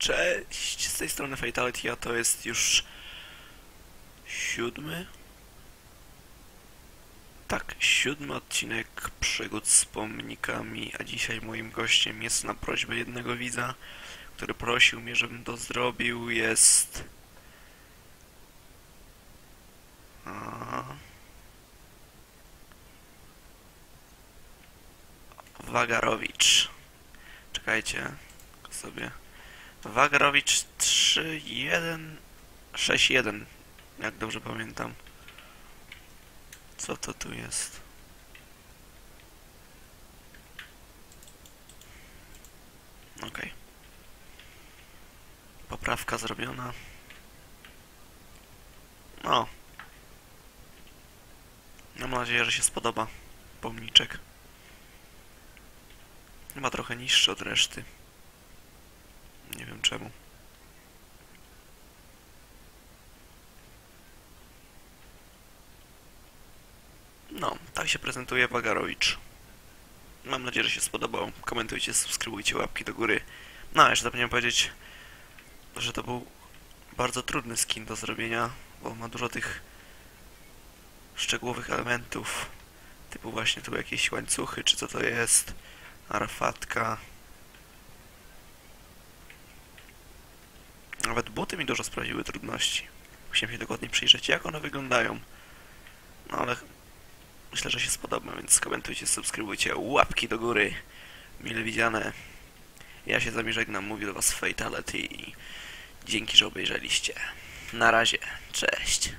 Cześć, z tej strony Fatality, a to jest już siódmy? Tak, siódmy odcinek przygód z pomnikami, a dzisiaj moim gościem jest na prośbę jednego widza, który prosił mnie, żebym to zrobił, jest... A... Wagarowicz. Czekajcie, sobie... Wagarowicz 3161, jak dobrze pamiętam. Co to tu jest? Okej. Poprawka zrobiona. No. Mam nadzieję, że się spodoba pomniczek. Chyba trochę niższy od reszty. Nie wiem czemu. No, tak się prezentuje Wagarowicz. Mam nadzieję, że się spodobał. Komentujcie, subskrybujcie, łapki do góry. No, jeszcze zapomniałem powiedzieć, że to był bardzo trudny skin do zrobienia, bo ma dużo tych szczegółowych elementów, typu właśnie tu jakieś łańcuchy, czy co to jest, arfatka. Nawet buty mi dużo sprawiły trudności. Musiałem się dokładnie przyjrzeć, jak one wyglądają. No ale myślę, że się spodoba, więc komentujcie, subskrybujcie, łapki do góry. Mile widziane. Ja się z wami żegnam, mówi do was Fatality i dzięki, że obejrzeliście. Na razie, cześć.